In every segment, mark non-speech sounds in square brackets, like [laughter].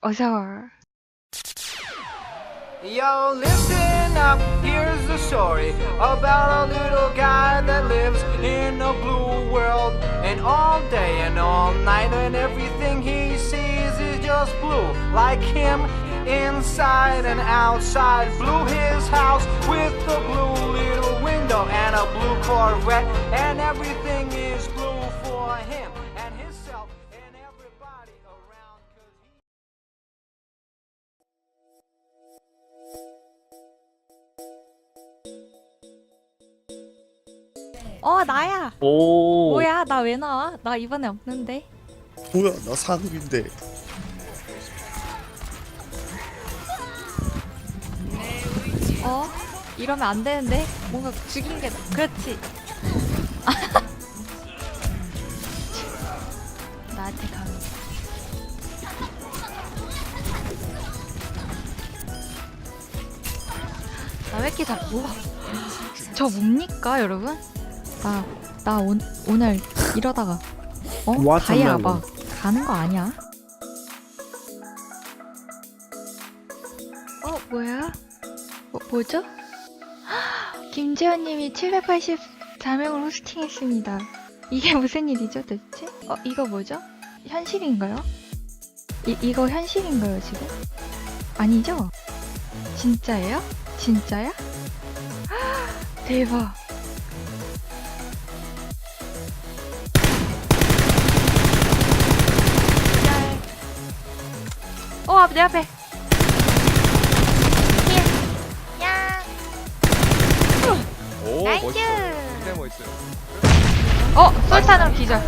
어서 와. Yo, listen up, here's the story about a little guy that lives in a blue world. And all day and all night, and everything he sees is just blue. Like him, inside and outside. Blue his house with a blue little window and a blue Corvette. And everything 어 나야. 오. 뭐야? 나 왜 나와? 나 이번에 없는데. 뭐야? 나 상급인데. 어? 이러면 안 되는데? 뭔가 죽인 게 [laughs] 나- 그렇지. 나한테 가면 나왜 이렇게 잘 우와 저 뭡니까 여러분 나나 오늘 이러다가 어 What a 다이아 melon. 봐 가는 거 아니야 어, 뭐야? 뭐, 뭐죠? 김재현님이 784명을 호스팅했습니다. 이게 무슨 일이죠, 대체? 어, 이거 뭐죠? 현실인가요? 이, 이거 현실인가요, 지금? 아니죠? 진짜예요? 진짜야? 대박. 어, 앞, 내 앞에. 야. 오 나이스. 멋있어 멋있어요 어, 솔탄으로 기절.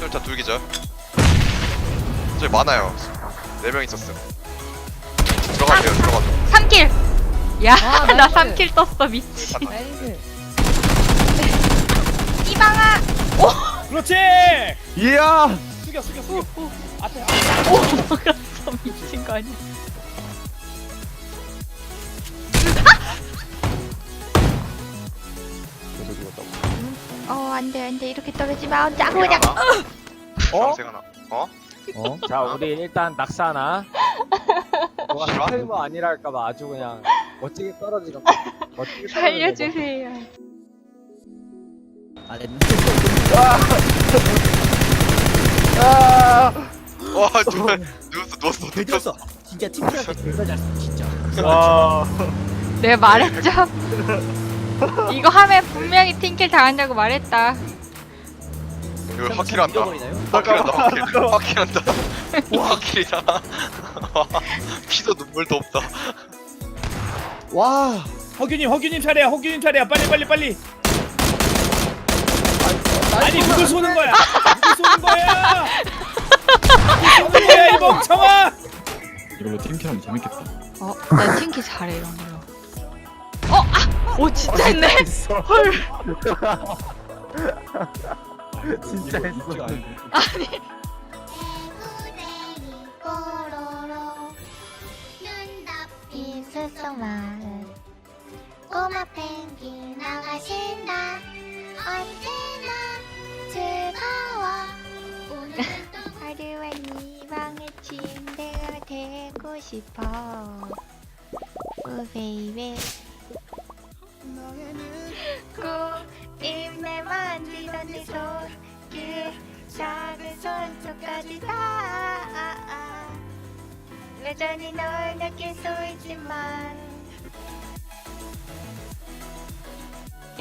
쫄타 둘기죠 저기 많아요 네 명 있었음 들어가세요 들어가죠 3킬! 야, 와, 나 나이스. 3킬 떴어, 미친. 나이스 이방아! 그렇지. 이야 숙여 숙여 숙여. 앞에 먹었어, 미친 거 아니야? 어, 안 돼, 안 돼. 이렇게 떨어지면 안 돼. 그냥. 어? 생 하나 어? 어? 자 우리 일단 낙사나. 뭐가 싫어? 스펠거 아니랄까봐 아주 그냥 멋지게 떨어지는. 멋지게 살려주세요. 와정 말 누웠어 누웠어 누웠어 들켰어. 진짜 팀플한테 존나 잘 써, 진짜. 와. 내가 말했죠? 이거 하면 분명히 팅킬 당한다고 말했다. 이거 확킬 한다. 죽여버리나요? 확킬한다 확킬 확킬한다. 확킬이다. 피도 눈물도 없다. 와. 허규님 허규님 차례야 허규님 차례야. 빨리 빨리 빨리. 아니 누구 쏘는 거야 거야 쏘는 거야 이 멍청아 이걸로 팀킬하면 재밌겠다. 어, 나 팅킬 잘해, 이런 걸로. 어, 아! 오, 진짜 했네? 헐. 진짜 했어. [laughs] 이거 아닌데. 스스마을 꼬마 펭귄 나가신다 언제나 하루와 네 방의 침대가 되고 싶어. 오, 베이베. 꼭 입내 만지던 네 손길 작은 손톱까지 다 여전히 널 느낄 수 있지만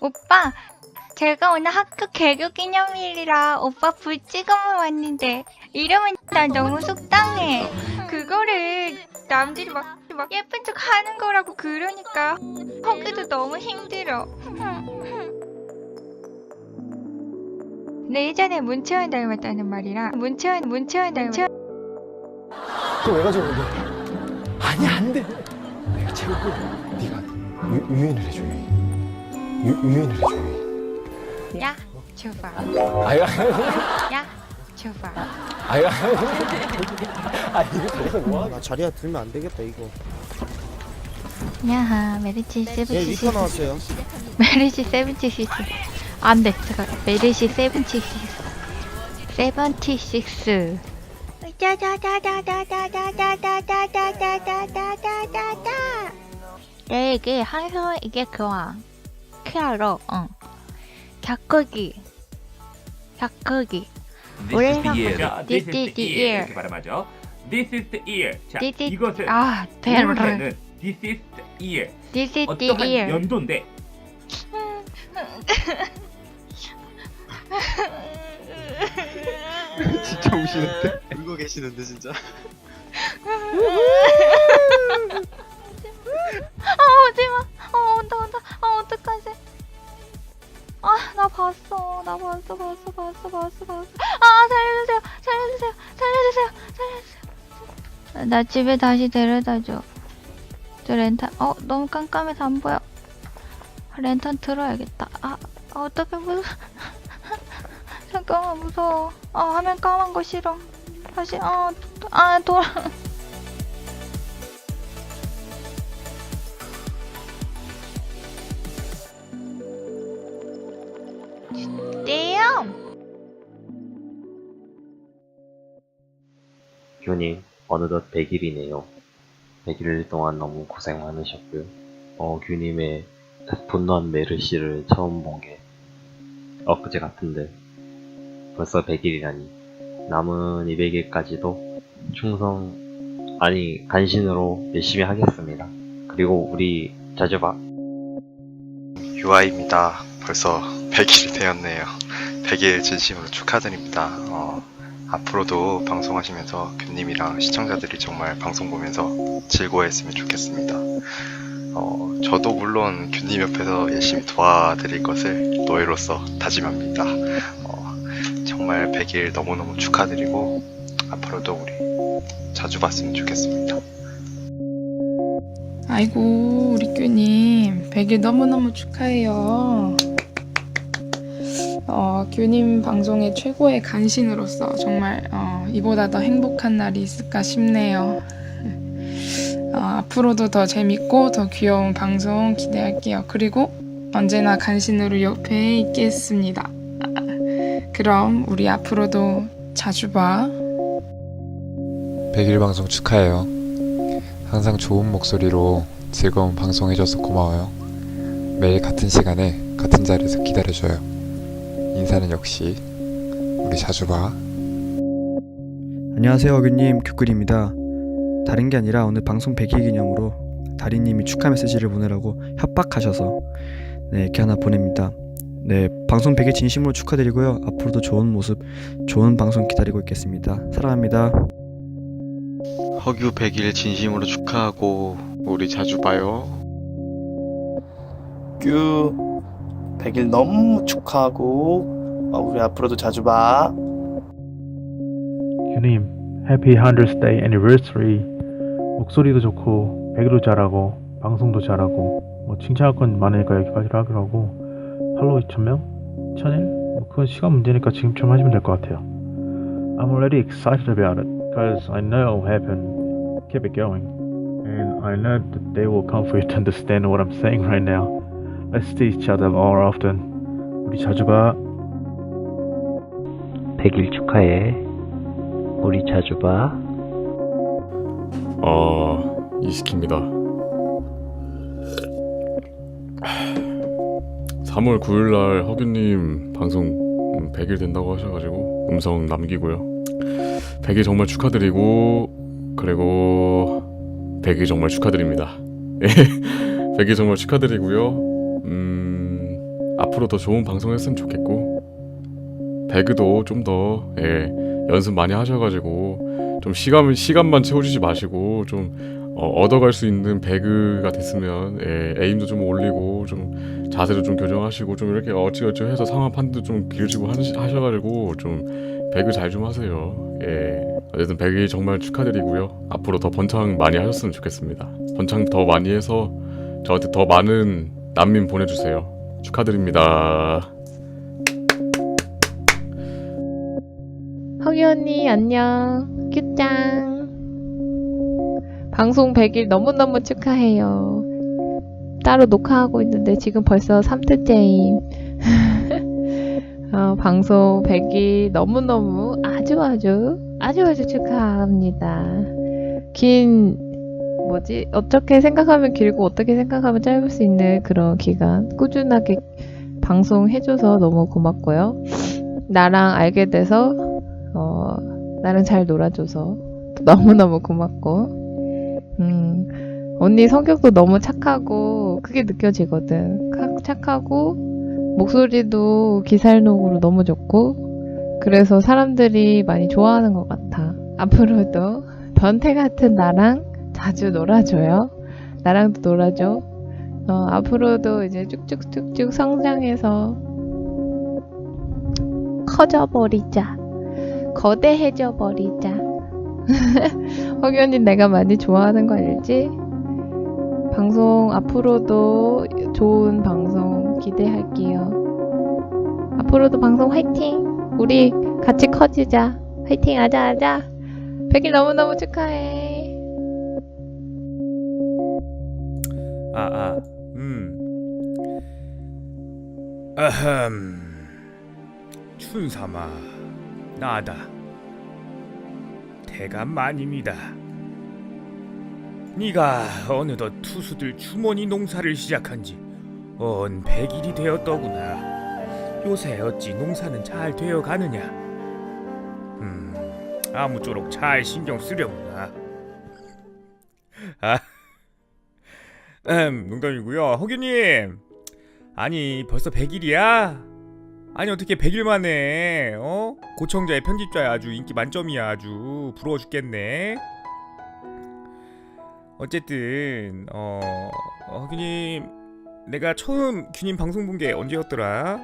오빠 제가 오늘 학교 개교 기념일이라 오빠 불 찍으러 왔는데 이러면 나 너무 속상해. 그거를 남들이 막, 막 예쁜 척 하는 거라고 그러니까 하기도 너무 힘들어. 내 예전에 문채원 닮았다는 말이라 문채원 문채원 닮았 그왜 가져온 건데? 아니 안 돼. 채우고 네가 유, 유인을 해줘 유인. 유, 유인을 해줘 유인. 야 줘봐 아유 야 줘봐 아유. 아 이거 그래서 뭐야? 나 자리야 들면 안 되겠다 이거. 야하 얘 세븐치 리퍼 나왔어요. 메리시 세븐티식스 안돼 잠깐 메리시 세븐티식스 세븐티식스 짜자자자자자자자자자자자자자자자 네, 이게 한서 이게 그와 키아로 응 닭고기 닭고기 This is the 우리가- year. This is the year. 이렇게 말하죠. This is the year. 자, This is- 이것은 아 대박 올해는 This is the year. This is the 어떠한 year 연도인데 진짜 우시는데? 울고 계시는데 진짜. 아 오지마. 아 온다 온다. 아 어떡하지? 아 나 봤어. 나 봤어 봤어 봤어 봤어 봤어. 아 살려주세요. 살려주세요. 살려주세요. 살려주세요. 나 집에 다시 데려다줘. 저 렌탄 어 너무 깜깜해서 안 보여. 렌탄 들어야겠다. 아, 아 어떡해. 무서워 [laughs] 잠깐만 무서워. 아 화면 까만 거 싫어. 다시 어아 돌아 어느덧 100일이네요. 100일 동안 너무 고생 많으셨고요. 어, 균님의 분노한 메르시를 처음 본 게 엊그제 같은데 벌써 100일이라니 남은 200일까지도 충성 아니 간신으로 열심히 하겠습니다. 그리고 우리 자주 봐. 유아입니다. 벌써 100일이 되었네요. 100일 진심으로 축하드립니다. 어, 앞으로도 방송하시면서 균님이랑 시청자들이 정말 방송 보면서 즐거워했으면 좋겠습니다. 어, 저도 물론 균님 옆에서 열심히 도와드릴 것을 노예로서 다짐합니다. 어, 정말 100일 너무너무 축하드리고 앞으로도 우리 자주 봤으면 좋겠습니다. 아이고 우리 규님 100일 너무너무 축하해요. 어, 규님 방송의 최고의 간신으로서 정말 어, 이보다 더 행복한 날이 있을까 싶네요. 어, 앞으로도 더 재밌고 더 귀여운 방송 기대할게요. 그리고 언제나 간신으로 옆에 있겠습니다. 그럼 우리 앞으로도 자주 봐. 100일 방송 축하해요. 항상 좋은 목소리로 즐거운 방송 해줘서 고마워요. 매일 같은 시간에 같은 자리에서 기다려줘요. 인사는 역시 우리 자주 봐. 안녕하세요 어균님 큐글입니다. 다른 게 아니라 오늘 방송 100일 기념으로 다리님이 축하 메시지를 보내라고 협박하셔서 네 이렇게 하나 보냅니다. 네 방송 100일 진심으로 축하드리고요. 앞으로도 좋은 모습, 좋은 방송 기다리고 있겠습니다. 사랑합니다. 허규 100일 진심으로 축하하고 우리 자주 봐요. 규 100일 너무 축하하고 어, 우리 앞으로도 자주 봐. 규님, 해피 100th day anniversary. 목소리도 좋고, 배기도 잘하고, 방송도 잘하고, 뭐 칭찬할 건 많으니까 여기까지로 하기로 하고, 팔로우 2,000명? 1,000일? 뭐 그건 시간 문제니까 지금쯤 하시면 될 것 같아요. I'm already excited about it, because I know what happened. Keep it going. And I know that they will come for you to understand what I'm saying right now. Let's see each other more often. 우리 자주 봐. 100일 축하해. 우리 자주 봐. 어, 이시킵니다. 3월 9일날 허균님 방송 100일 된다고 하셔가지고 음성 남기고요. 100일 정말 축하드리고 그리고 100일 정말 축하드립니다. [laughs] 100일 정말 축하드리고요. 음, 앞으로 더 좋은 방송 했으면 좋겠고 배그도 좀 더 예, 연습 많이 하셔가지고 좀 시간 시간만 채워주지 마시고 좀 어, 얻어갈 수 있는 배그가 됐으면 예, 에임도 좀 올리고 좀 자세도 좀 교정하시고 좀 이렇게 어찌어찌 해서 상황 판도 좀 길지고 하셔가지고 좀 배그 잘 좀 하세요. 예. 어쨌든 배그 정말 축하드리고요. 앞으로 더 번창 많이 하셨으면 좋겠습니다. 번창 더 많이 해서 저한테 더 많은 난민 보내주세요. 축하드립니다. 허기 언니 안녕. 큐짱. 방송 100일 너무너무 축하해요. 따로 녹화하고 있는데 지금 벌써 3트째임. [laughs] 어, 방송 100일 너무너무 아주 아주 아주 아주 축하합니다. 긴 뭐지? 어떻게 생각하면 길고 어떻게 생각하면 짧을 수 있는 그런 기간 꾸준하게 방송해줘서 너무 고맙고요. 나랑 알게 돼서 어, 나랑 잘 놀아줘서 너무너무 고맙고, 음, 언니 성격도 너무 착하고, 그게 느껴지거든. 착- 착하고, 목소리도 기살녹으로 너무 좋고, 그래서 사람들이 많이 좋아하는 것 같아. 앞으로도 변태 같은 나랑 자주 놀아줘요. 나랑도 놀아줘. 어, 앞으로도 이제 쭉쭉쭉쭉 성장해서 커져버리자. 거대해져 버리자. [laughs] 허기 언니 내가 많이 좋아하는 거 알지? 방송 앞으로도 좋은 방송 기대할게요. 앞으로도 방송 화이팅! 우리 같이 커지자. 화이팅 하자 하자. 100일 너무너무 축하해. 아, 아, 음. 아흠. 춘삼아, 나다. 대감만입니다. 네가 어느덧 투수들 주머니 농사를 시작한 지 언 100일이 되었더구나. 요새 어찌 농사는 잘 되어 가느냐? 음, 아무쪼록 잘 신경 쓰려구나. 아, 음, 농담이고요. 허규님, 아니 벌써 100일이야? 아니 어떻게 100일 만에 어 고청자의 편집자야 아주 인기 만점이야 아주 부러워 죽겠네. 어쨌든 어, 어 허규님 내가 처음 규님 방송 본 게 언제였더라?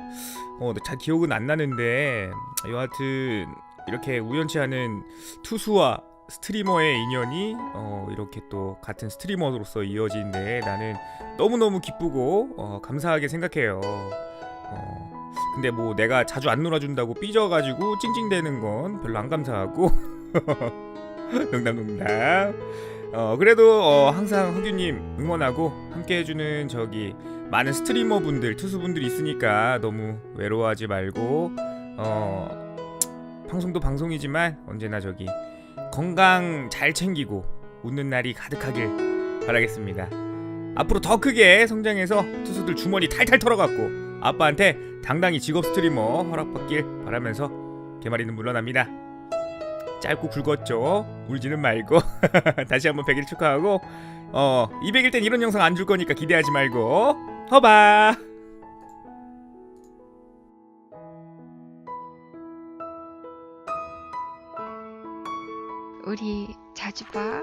어잘 기억은 안 나는데 여하튼 이렇게 우연치 않은 투수와 스트리머의 인연이 어, 이렇게 또 같은 스트리머로서 이어진 데 나는 너무너무 기쁘고 어, 감사하게 생각해요. 어, 근데 뭐 내가 자주 안 놀아준다고 삐져가지고 찡찡대는 건 별로 안 감사하고 [laughs] 농담 농담. 어 그래도 어, 항상 허규님 응원하고 함께 해주는 저기 많은 스트리머 분들 투수분들 있으니까 너무 외로워하지 말고 어 방송도 방송이지만 언제나 저기 건강 잘 챙기고 웃는 날이 가득하길 바라겠습니다. 앞으로 더 크게 성장해서 투수들 주머니 탈탈 털어갖고 아빠한테 당당히 직업 스트리머 허락받길 바라면서 개마리는 물러납니다. 짧고 굵었죠. 울지는 말고 [laughs] 다시 한번 100일 축하하고 어 200일 땐 이런 영상 안 줄 거니까 기대하지 말고 허바. 우리 자주 봐.